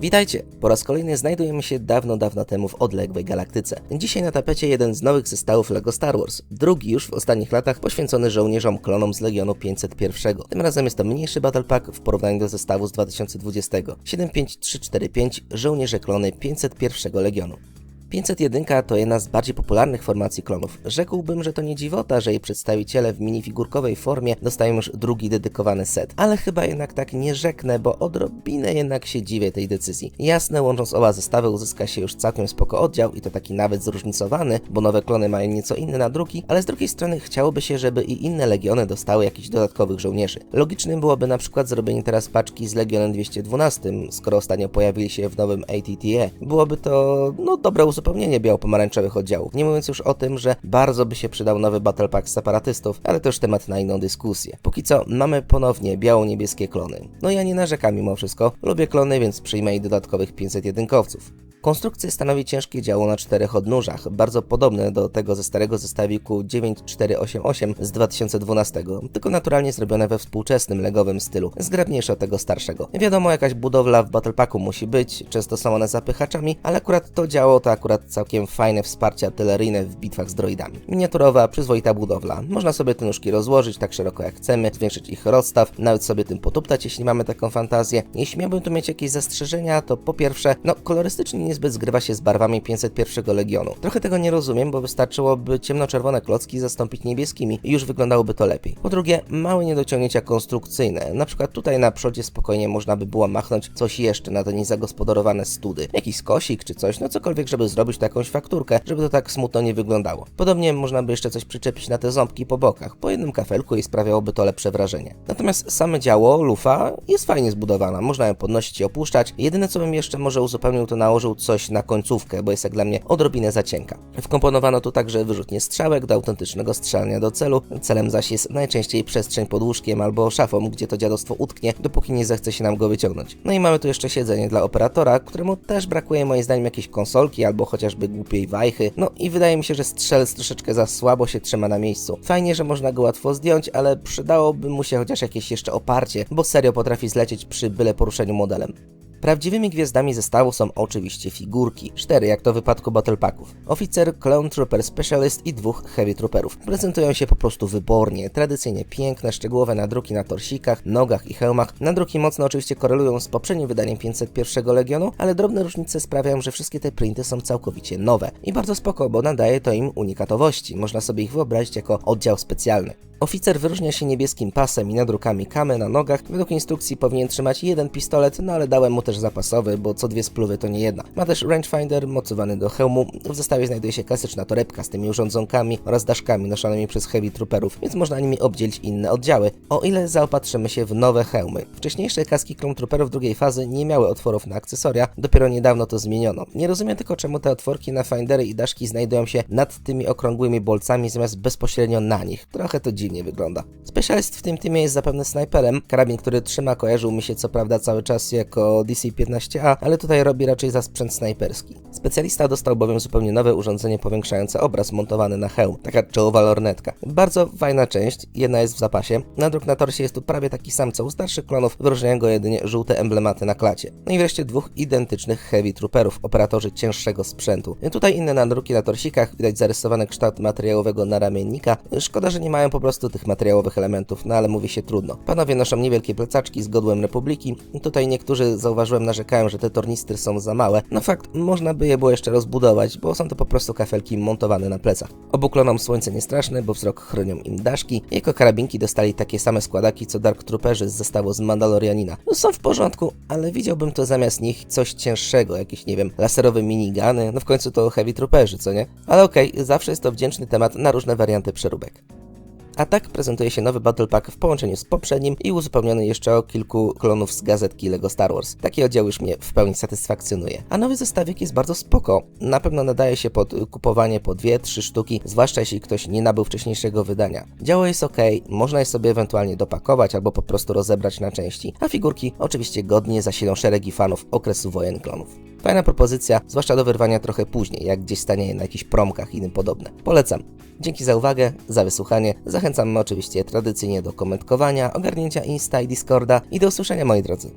Witajcie! Po raz kolejny znajdujemy się dawno, dawno temu w odległej galaktyce. Dzisiaj na tapecie jeden z nowych zestawów LEGO Star Wars, drugi już w ostatnich latach poświęcony żołnierzom klonom z Legionu 501. Tym razem jest to mniejszy Battle Pack w porównaniu do zestawu z 2020. 75345 Żołnierze klony 501 Legionu. 501 to jedna z bardziej popularnych formacji klonów. Rzekłbym, że to nie dziwota, że jej przedstawiciele w minifigurkowej formie dostają już drugi dedykowany set. Ale chyba jednak tak nie rzeknę, bo odrobinę jednak się dziwię tej decyzji. Jasne, łącząc oba zestawy uzyska się już całkiem spoko oddział i to taki nawet zróżnicowany, bo nowe klony mają nieco inne nadruki, ale z drugiej strony chciałoby się, żeby i inne legiony dostały jakichś dodatkowych żołnierzy. Logicznym byłoby na przykład zrobienie teraz paczki z Legionem 212, skoro ostatnio pojawili się w nowym ATTE. Byłoby to, no, dobre uzupełnienie biało-pomarańczowych oddziałów. Nie mówiąc już o tym, że bardzo by się przydał nowy Battle Pack separatystów, ale to już temat na inną dyskusję. Póki co mamy ponownie biało-niebieskie klony. No ja nie narzekam mimo wszystko, lubię klony, więc przyjmę i dodatkowych 501 kowców. Konstrukcję stanowi ciężkie działo na czterech odnóżach, bardzo podobne do tego ze starego zestawiku 9488 z 2012, tylko naturalnie zrobione we współczesnym legowym stylu, zgrabniejsze od tego starszego. Wiadomo, jakaś budowla w Battle Packu musi być, często są one zapychaczami, ale akurat to działo to akurat całkiem fajne wsparcie artyleryjne w bitwach z droidami. Miniaturowa, przyzwoita budowla. Można sobie te nóżki rozłożyć tak szeroko jak chcemy, zwiększyć ich rozstaw, nawet sobie tym potuptać, jeśli mamy taką fantazję. Jeśli miałbym tu mieć jakieś zastrzeżenia, to po pierwsze, no kolorystycznie niezbyt zgrywa się z barwami 501 Legionu. Trochę tego nie rozumiem, bo wystarczyłoby ciemnoczerwone klocki zastąpić niebieskimi i już wyglądałoby to lepiej. Po drugie, małe niedociągnięcia konstrukcyjne. Na przykład tutaj na przodzie spokojnie można by było machnąć coś jeszcze na te niezagospodarowane study. Jakiś skosik czy coś, no cokolwiek, żeby zrobić jakąś fakturkę, żeby to tak smutno nie wyglądało. Podobnie można by jeszcze coś przyczepić na te ząbki po bokach, po jednym kafelku i sprawiałoby to lepsze wrażenie. Natomiast same działo, lufa, jest fajnie zbudowana, można ją podnosić i opuszczać. Jedyne co bym jeszcze może uzupełnił, to nałożył coś na końcówkę, bo jest jak dla mnie odrobinę za cienka. Wkomponowano tu także wyrzutnie strzałek do autentycznego strzelania do celu, celem zaś jest najczęściej przestrzeń pod łóżkiem albo szafą, gdzie to dziadostwo utknie, dopóki nie zechce się nam go wyciągnąć. No i mamy tu jeszcze siedzenie dla operatora, któremu też brakuje moim zdaniem jakiejś konsolki albo chociażby głupiej wajchy. No i wydaje mi się, że strzelec troszeczkę za słabo się trzyma na miejscu. Fajnie, że można go łatwo zdjąć, ale przydałoby mu się chociaż jakieś jeszcze oparcie, bo serio potrafi zlecieć przy byle poruszeniu modelem. Prawdziwymi gwiazdami zestawu są oczywiście figurki, cztery jak to w wypadku Battle Packów. Oficer, Clone Trooper Specialist i dwóch Heavy Trooperów. Prezentują się po prostu wybornie, tradycyjnie piękne, szczegółowe nadruki na torsikach, nogach i hełmach. Nadruki mocno oczywiście korelują z poprzednim wydaniem 501 Legionu, ale drobne różnice sprawiają, że wszystkie te printy są całkowicie nowe. I bardzo spoko, bo nadaje to im unikatowości. Można sobie ich wyobrazić jako oddział specjalny. Oficer wyróżnia się niebieskim pasem i nadrukami kamy na nogach. Według instrukcji powinien trzymać jeden pistolet, no ale dałem mu też zapasowy, bo co dwie spluwy to nie jedna. Ma też rangefinder mocowany do hełmu. W zestawie znajduje się klasyczna torebka z tymi urządzonkami oraz daszkami noszonymi przez heavy trooperów, więc można nimi obdzielić inne oddziały, o ile zaopatrzymy się w nowe hełmy. Wcześniejsze kaski Trooperów drugiej fazy nie miały otworów na akcesoria, dopiero niedawno to zmieniono. Nie rozumiem tylko czemu te otworki na findery i daszki znajdują się nad tymi okrągłymi bolcami zamiast bezpośrednio na nich. Trochę to dziwnie wygląda. Specjalist w tym teamie jest zapewne snajperem. Karabin, który trzyma, kojarzył mi się co prawda cały czas jako DC-15A, ale tutaj robi raczej za sprzęt snajperski. Specjalista dostał bowiem zupełnie nowe urządzenie powiększające obraz montowany na hełm, taka czołowa lornetka. Bardzo fajna część, jedna jest w zapasie. Nadruk na torsie jest tu prawie taki sam co u starszych klonów, wyróżniają go jedynie żółte emblematy na klacie. No i wreszcie dwóch identycznych heavy trooperów, operatorzy cięższego sprzętu. Tutaj inne nadruki na torsikach, widać zarysowany kształt materiałowego naramiennika. Szkoda, że nie mają po prostu tych materiałowych elementów, no ale mówi się trudno. Panowie noszą niewielkie plecaczki z godłem Republiki. Tutaj niektórzy, zauważyłem, narzekają, że te tornistry są za małe. No fakt, można by je było jeszcze rozbudować, bo są to po prostu kafelki montowane na plecach. Obu klonom słońce nie straszne, bo wzrok chronią im daszki. Jako karabinki dostali takie same składaki co Dark Trooperzy z zestawu z Mandalorianina. No są w porządku, ale widziałbym to zamiast nich coś cięższego, jakieś nie wiem, laserowe minigany, no w końcu to Heavy Trooperzy, co nie? Ale okej, okay, zawsze jest to wdzięczny temat na różne warianty przeróbek. A tak prezentuje się nowy Battle Pack w połączeniu z poprzednim i uzupełniony jeszcze o kilku klonów z gazetki LEGO Star Wars. Taki oddział już mnie w pełni satysfakcjonuje. A nowy zestawik jest bardzo spoko. Na pewno nadaje się pod kupowanie po dwie, trzy sztuki, zwłaszcza jeśli ktoś nie nabył wcześniejszego wydania. Działo jest ok, można je sobie ewentualnie dopakować albo po prostu rozebrać na części, a figurki oczywiście godnie zasilą szeregi fanów okresu wojen klonów. Fajna propozycja, zwłaszcza do wyrwania trochę później, jak gdzieś stanie na jakichś promkach i tym podobne. Polecam. Dzięki za uwagę, za wysłuchanie. Zachęcam oczywiście tradycyjnie do komentowania, ogarnięcia Insta i Discorda i do usłyszenia moi drodzy.